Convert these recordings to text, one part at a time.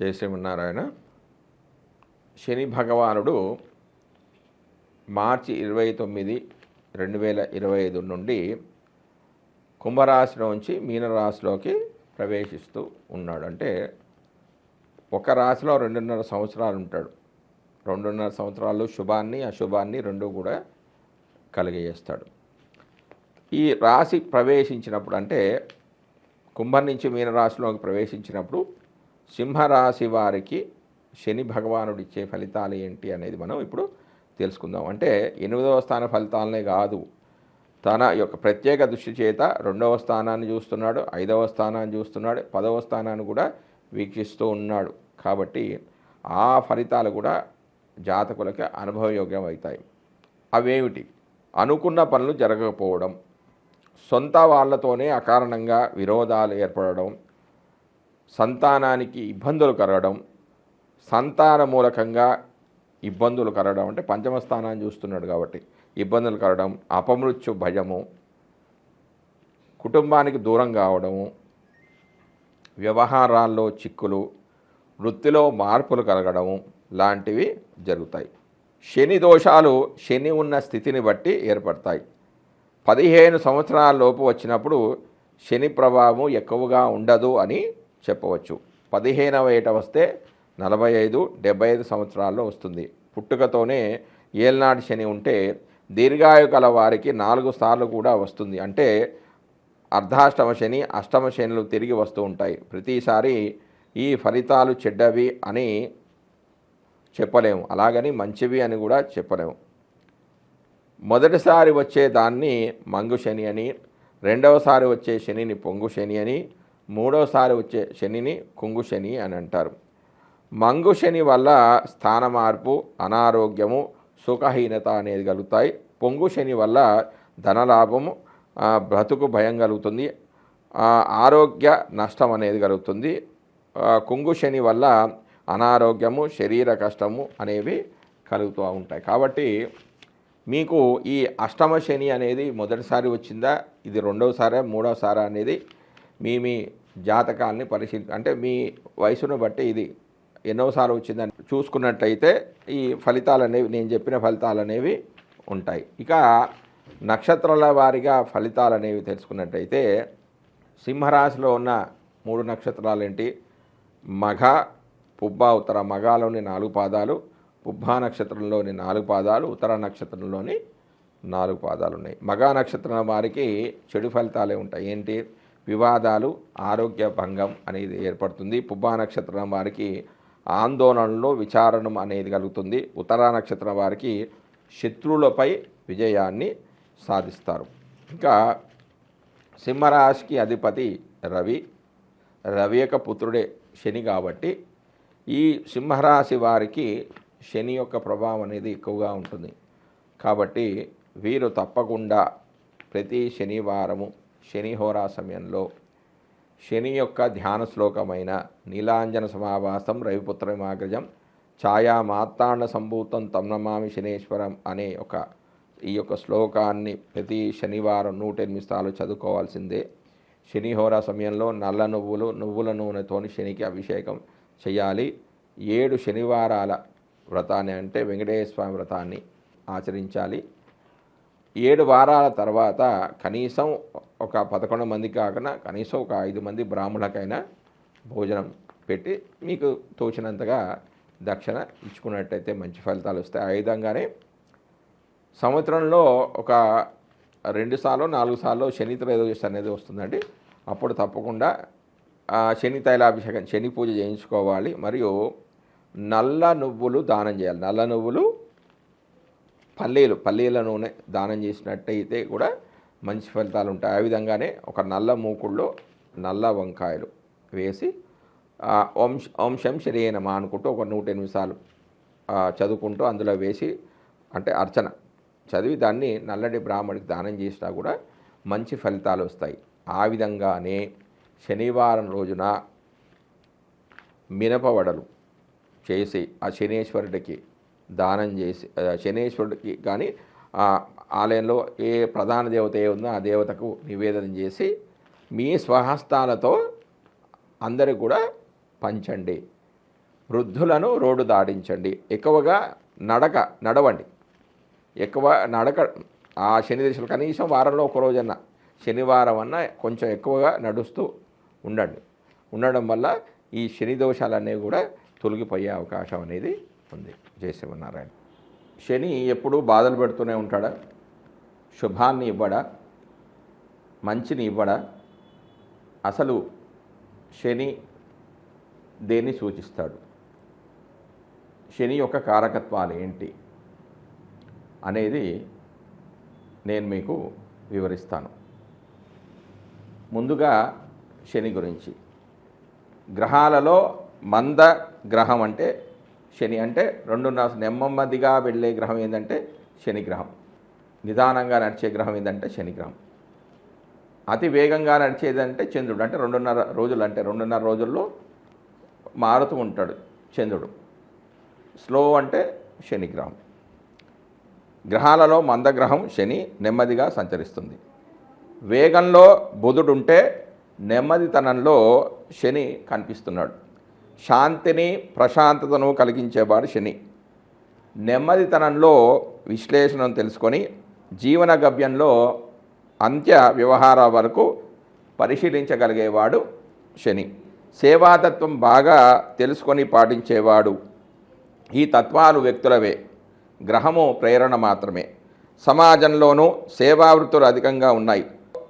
జయ శ్రీమన్నారాయణ శని భగవానుడు మార్చి ఇరవై తొమ్మిది రెండు వేల ఇరవై ఐదు నుండి కుంభరాశిలోంచి మీనరాశిలోకి ప్రవేశిస్తూ ఉన్నాడు. అంటే ఒక రాశిలో రెండున్నర సంవత్సరాలు ఉంటాడు. రెండున్నర సంవత్సరాలు శుభాన్ని అశుభాన్ని రెండు కూడా కలిగజేస్తాడు. ఈ రాశి ప్రవేశించినప్పుడు అంటే కుంభం నుంచి మీనరాశిలోకి ప్రవేశించినప్పుడు సింహరాశి వారికి శని భగవానుడు ఇచ్చే ఫలితాలు ఏంటి అనేది మనం ఇప్పుడు తెలుసుకుందాం. అంటే ఎనిమిదవ స్థాన ఫలితాలనే కాదు. తన యొక్క ప్రత్యేక దృష్టి చేత రెండవ స్థానాన్ని చూస్తున్నాడు ఐదవ స్థానాన్ని చూస్తున్నాడు పదవ స్థానాన్ని కూడా వీక్షిస్తూ ఉన్నాడు. కాబట్టి ఆ ఫలితాలు కూడా జాతకులకి అనుభవయోగ్యం అవుతాయి. అవేమిటి? అనుకున్న పనులు జరగకపోవడం సొంత వాళ్ళతోనే అకారణంగా విరోధాలు ఏర్పడడం సంతానానికి ఇబ్బందులు కలగడం సంతాన మూలకంగా ఇబ్బందులు కలగడం అంటే పంచమ స్థానాన్ని చూస్తున్నాడు కాబట్టి ఇబ్బందులు కలగడం అపమృత్యు భయము కుటుంబానికి దూరం కావడము వ్యవహారాల్లో చిక్కులు వృత్తిలో మార్పులు కలగడము లాంటివి జరుగుతాయి. శని దోషాలు శని ఉన్న స్థితిని బట్టి ఏర్పడతాయి. పదిహేను సంవత్సరాల లోపు వచ్చినప్పుడు శని ప్రభావం ఎక్కువగా ఉండదు అని చెప్పవచ్చు. పదిహేనవ ఏట వస్తే నలభై ఐదు డెబ్బై ఐదు సంవత్సరాల్లో వస్తుంది. పుట్టుకతోనే ఏల్నాడు శని ఉంటే దీర్ఘాయు కల వారికి నాలుగు సార్లు కూడా వస్తుంది. అంటే అర్ధాష్టమ శని అష్టమ శనులు తిరిగి వస్తూ ఉంటాయి. ప్రతిసారి ఈ ఫలితాలు చెడ్డవి అని చెప్పలేము. అలాగని మంచివి అని కూడా చెప్పలేము. మొదటిసారి వచ్చే దాన్ని మంగు శని అని రెండవసారి వచ్చే శనిని పొంగు శని అని మూడోసారి వచ్చే శనిని కుంగు శని అని అంటారు. మంగు శని వల్ల స్థాన మార్పు అనారోగ్యము సుఖహీనత అనేది కలుగుతాయి. పొంగు శని వల్ల ధనలాభము బ్రతుకు భయం కలుగుతుంది. ఆరోగ్య నష్టం అనేది కలుగుతుంది. కుంగు శని వల్ల అనారోగ్యము శరీర కష్టము అనేవి కలుగుతూ ఉంటాయి. కాబట్టి మీకు ఈ అష్టమ శని అనేది మొదటిసారి వచ్చిందా? ఇది రెండవసారా మూడవసారా అనేది మీ మీ జాతకాలని పరిశీలి అంటే మీ వయసును బట్టి ఇది ఎన్నోసార్లు వచ్చిందని చూసుకున్నట్టయితే ఈ ఫలితాలు అనేవి నేను చెప్పిన ఫలితాలు అనేవి ఉంటాయి. ఇక నక్షత్రాల వారిగా ఫలితాలు అనేవి తెలుసుకున్నట్టయితే సింహరాశిలో ఉన్న మూడు నక్షత్రాలు ఏంటి మఘ పుబ్బ ఉత్తర మగాలోని నాలుగు పాదాలు పుబ్బా నక్షత్రంలోని నాలుగు పాదాలు ఉత్తర నక్షత్రంలోని నాలుగు పాదాలు ఉన్నాయి. మఘా నక్షత్రం వారికి చెడు ఫలితాలే ఉంటాయి. ఏంటి? వివాదాలు ఆరోగ్య భంగం అనేది ఏర్పడుతుంది. పుబ్బా నక్షత్రం వారికి ఆందోళనలో విచారణం అనేది కలుగుతుంది. ఉత్తర నక్షత్రం వారికి శత్రువులపై విజయాన్ని సాధిస్తారు. ఇంకా సింహరాశికి అధిపతి రవి. రవి యొక్క పుత్రుడే శని కాబట్టి ఈ సింహరాశి వారికి శని యొక్క ప్రభావం అనేది ఎక్కువగా ఉంటుంది. కాబట్టి వీరు తప్పకుండా ప్రతి శనివారము శని హోరా సమయంలో శని యొక్క ధ్యాన శ్లోకమైన నీలాంజన సమావాసం రవిపుత్రమాగ్రజం ఛాయా మాతాండ సంభూతం తమ్నమామి శనేశ్వరం అనే ఒక ఈ యొక్క శ్లోకాన్ని ప్రతి శనివారం నూట ఎనిమిది సార్లు చదువుకోవాల్సిందే. శనిహోర సమయంలో నల్ల నువ్వులు నువ్వుల నూనెతోని శనికి అభిషేకం చేయాలి. ఏడు శనివారాల వ్రతాన్ని అంటే వెంకటేశ్వర స్వామి వ్రతాన్ని ఆచరించాలి. ఏడు వారాల తర్వాత కనీసం ఒక పదకొండు మంది కాకుండా కనీసం ఒక ఐదు మంది బ్రాహ్మణులకైనా భోజనం పెట్టి మీకు తోచినంతగా దక్షిణ ఇచ్చుకున్నట్టయితే మంచి ఫలితాలు వస్తాయి. ఆ విధంగానే సంవత్సరంలో ఒక రెండు సార్లు నాలుగు సార్లు శని త్రయోదశి అనేది వస్తుందండి. అప్పుడు తప్పకుండా శని తైలాభిషేకం శని పూజ చేయించుకోవాలి. మరియు నల్ల నువ్వులు దానం చేయాలి. నల్ల నువ్వులు పల్లీలు పల్లీల నూనె దానం చేసినట్టయితే కూడా మంచి ఫలితాలు ఉంటాయి. ఆ విధంగానే ఒక నల్ల మూకుల్లో నల్ల వంకాయలు వేసి వంశ ఓం శ- ఓం అనుకుంటూ ఒక నూట ఎనిమిది సార్లు చదువుకుంటూ అందులో వేసి అంటే అర్చన చదివి దాన్ని నల్లటి బ్రాహ్మడికి దానం చేసినా కూడా మంచి ఫలితాలు వస్తాయి. ఆ విధంగానే శనివారం రోజున మినపవడలు చేసి ఆ శనేశ్వరుడికి దానం చేసి శనేశ్వరుడికి కానీ ఆ ఆలయంలో ఏ ప్రధాన దేవత ఏ ఉందో ఆ దేవతకు నివేదన చేసి మీ స్వహస్తాలతో అందరూ కూడా పంచండి. వృద్ధులను రోడ్డు దాటించండి. ఎక్కువగా నడక నడవండి. ఎక్కువ నడక ఆ శని దశలు కనీసం వారంలో ఒక రోజన్నా శనివారం అన్న కొంచెం ఎక్కువగా నడుస్తూ ఉండండి. ఉండడం వల్ల ఈ శని దోషాలన్నీ కూడా తొలగిపోయే అవకాశం అనేది ఉంది జయ శివనారాయణ శని ఎప్పుడూ బాధలు పెడుతూనే ఉంటాడా? శుభాన్ని ఇవ్వడా? మంచిని ఇవ్వడా? అసలు శని దేన్ని సూచిస్తాడు? శని యొక్క కారకత్వాలు ఏంటి అనేది నేను మీకు వివరిస్తాను. ముందుగా శని గురించి. గ్రహాలలో మంద గ్రహం అంటే శని అంటే రెండున్నర నెమ్మదిగా వెళ్ళే గ్రహం ఏంటంటే శనిగ్రహం. నిదానంగా నడిచే గ్రహం ఏంటంటే శనిగ్రహం. అతి వేగంగా నడిచేదంటే చంద్రుడు. అంటే రెండున్నర రోజులు అంటే రెండున్నర రోజుల్లో మారుతూ ఉంటాడు చంద్రుడు. స్లో అంటే శనిగ్రహం. గ్రహాలలో మందగ్రహం శని నెమ్మదిగా సంచరిస్తుంది. వేగంలో బుధుడు ఉంటే నెమ్మదితనంలో శని కనిపిస్తున్నాడు. శాంతిని ప్రశాంతతను కలిగించేవాడు శని. నెమ్మదితనంలో విశ్లేషణను తెలుసుకొని జీవన గవ్యంలో అంత్య వ్యవహార వరకు పరిశీలించగలిగేవాడు శని. సేవాతత్వం బాగా తెలుసుకొని పాటించేవాడు ఈ తత్వాలు వ్యక్తులవే. గ్రహము ప్రేరణ మాత్రమే. సమాజంలోనూ సేవావృత్తులు అధికంగా ఉన్నాయి.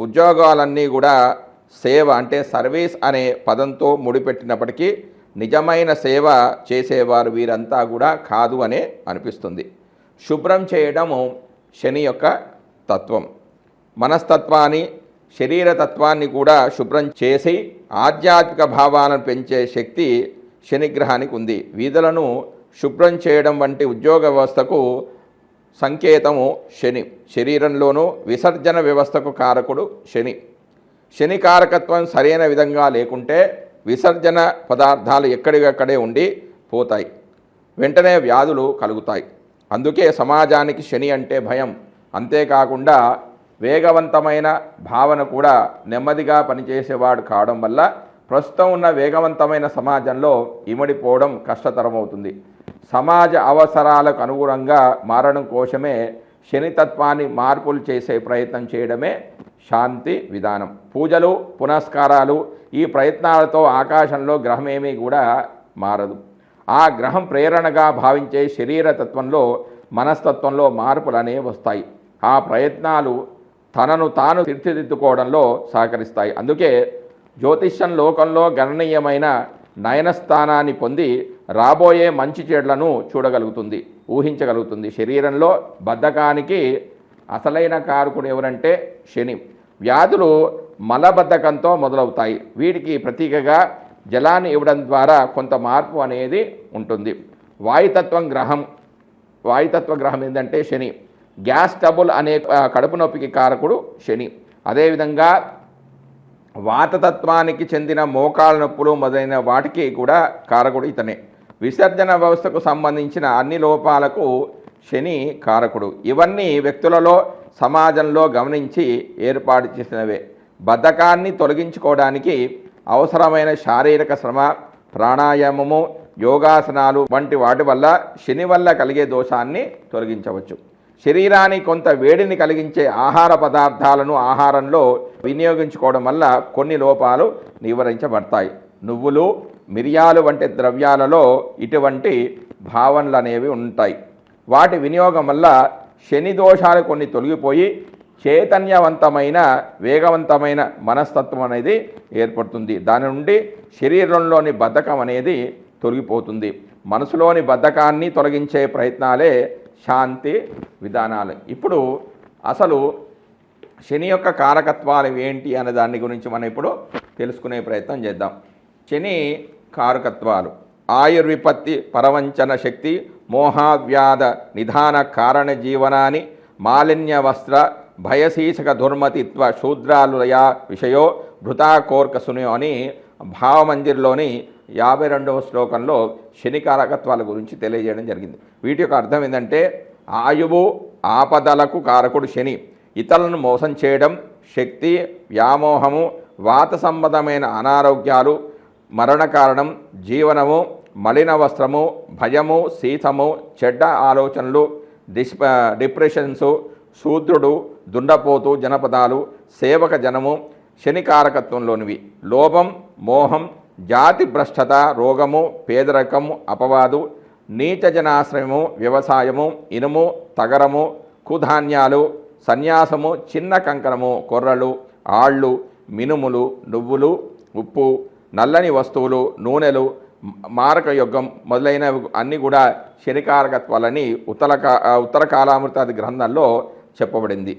ఉద్యోగాలన్నీ కూడా సేవ అంటే సర్వీస్ అనే పదంతో ముడిపెట్టినప్పటికీ నిజమైన సేవ చేసేవారు వీరంతా కూడా కాదు అనే అనిపిస్తుంది. శుభ్రం చేయడము శని యొక్క తత్వం. మనస్తత్వాన్ని శరీర తత్వాన్ని కూడా శుభ్రం చేసి ఆధ్యాత్మిక భావాలను పెంచే శక్తి శనిగ్రహానికి ఉంది. వీధులను శుభ్రం చేయడం వంటి ఉద్యోగ వ్యవస్థకు సంకేతము శని. శరీరంలోనూ విసర్జన వ్యవస్థకు కారకుడు శని. శని కారకత్వం సరైన విధంగా లేకుంటే విసర్జన పదార్థాలు ఎక్కడికక్కడే ఉండి పోతాయి. వెంటనే వ్యాధులు కలుగుతాయి. అందుకే సమాజానికి శని అంటే భయం. అంతేకాకుండా వేగవంతమైన భావన కూడా నెమ్మదిగా పనిచేసేవాడు కావడం వల్ల ప్రస్తుతం ఉన్న వేగవంతమైన సమాజంలో ఇమడిపోవడం కష్టతరమవుతుంది. సమాజ అవసరాలకు అనుగుణంగా మారడం కోసమే శనితత్వాన్ని మార్పులు చేసే ప్రయత్నం చేయడమే శాంతి విధానం. పూజలు పునస్కారాలు ఈ ప్రయత్నాలతో ఆకాశంలో గ్రహమేమీ కూడా మారదు. ఆ గ్రహం ప్రేరణగా భావించే శరీర తత్వంలో మనస్తత్వంలో మార్పులు అనేవి వస్తాయి. ఆ ప్రయత్నాలు తనను తాను తీర్చిదిద్దుకోవడంలో సహకరిస్తాయి. అందుకే జ్యోతిష్యం లోకంలో గణనీయమైన నయనస్థానాన్ని పొంది రాబోయే మంచి చెడ్లను చూడగలుగుతుంది ఊహించగలుగుతుంది. శరీరంలో బద్ధకానికి అసలైన కారకుడు ఎవరంటే శని. వ్యాధులు మలబద్ధకంతో మొదలవుతాయి. వీటికి ప్రతీకగా జలాన్ని ఇవ్వడం ద్వారా కొంత మార్పు అనేది ఉంటుంది. వాయుతత్వం గ్రహం. వాయుతత్వ గ్రహం ఏంటంటే శని. గ్యాస్ ట్రబుల్ అనే కడుపు నొప్పికి కారకుడు శని. అదేవిధంగా వాతతత్వానికి చెందిన మోకాళ్ళ నొప్పులు మొదలైన వాటికి కూడా కారకుడు ఇతనే. విసర్జన వ్యవస్థకు సంబంధించిన అన్ని లోపాలకు శని కారకుడు. ఇవన్నీ వ్యక్తులలో సమాజంలో గమనించి ఏర్పాటు చేసినవే. బద్ధకాన్ని తొలగించుకోవడానికి అవసరమైన శారీరక శ్రమ ప్రాణాయామము యోగాసనాలు వంటి వాటి వల్ల శని వల్ల కలిగే దోషాన్ని తొలగించవచ్చు. శరీరానికి కొంత వేడిని కలిగించే ఆహార పదార్థాలను ఆహారంలో వినియోగించుకోవడం వల్ల కొన్ని లోపాలు నివారించబడతాయి. నువ్వులు మిరియాలు వంటి ద్రవ్యాలలో ఇటువంటి భావనలు అనేవి ఉంటాయి. వాటి వినియోగం వల్ల శని దోషాలు కొన్ని తొలగిపోయి చైతన్యవంతమైన వేగవంతమైన మనస్తత్వం అనేది ఏర్పడుతుంది. దాని నుండి శరీరంలోని బద్ధకం అనేది తొలగిపోతుంది. మనసులోని బద్ధకాన్ని తొలగించే ప్రయత్నాలే శాంతి విధానాలు. ఇప్పుడు అసలు శని యొక్క కారకత్వాలు ఏంటి అనే దాని గురించి మనం ఇప్పుడు తెలుసుకునే ప్రయత్నం చేద్దాం. శని కారకత్వాలు. ఆయుర్విపత్తి పరవంచన శక్తి మోహావ్యాధ నిధాన కారణ జీవనాన్ని మాలిన్య వస్త్ర భయశీషక దుర్మతిత్వ శూద్రాలుయ విషయో భృతా కోర్క అని భావమందిర్లోని యాభై రెండవ శ్లోకంలో శని కారకత్వాల గురించి తెలియజేయడం జరిగింది. వీటి యొక్క అర్థం ఏంటంటే ఆయువు ఆపదలకు కారకుడు శని. ఇతరులను మోసం చేయడం శక్తి వ్యామోహము వాత సంబంధమైన అనారోగ్యాలు మరణ కారణం జీవనము మలిన వస్త్రము భయము శీతము చెడ్డ ఆలోచనలు డిస్ డిప్రెషన్స్ శూద్రుడు దుండపోతు జనపదాలు సేవక జనము శనికారకత్వంలోనివి. లోభం మోహం జాతి భ్రష్టత రోగము పేదరికము అపవాదు నీచజనాశ్రయము వ్యవసాయము ఇనుము తగరము కుధాన్యాలు సన్యాసము చిన్న కంకణము కొర్రలు ఆళ్ళు మినుములు నువ్వులు ఉప్పు నల్లని వస్తువులు నూనెలు మారక యుగం మొదలైనవి అన్నీ కూడా శనికారకత్వాలని ఉత్తర కా ఉత్తర కాలామృతాది గ్రంథంలో చెప్పబడింది.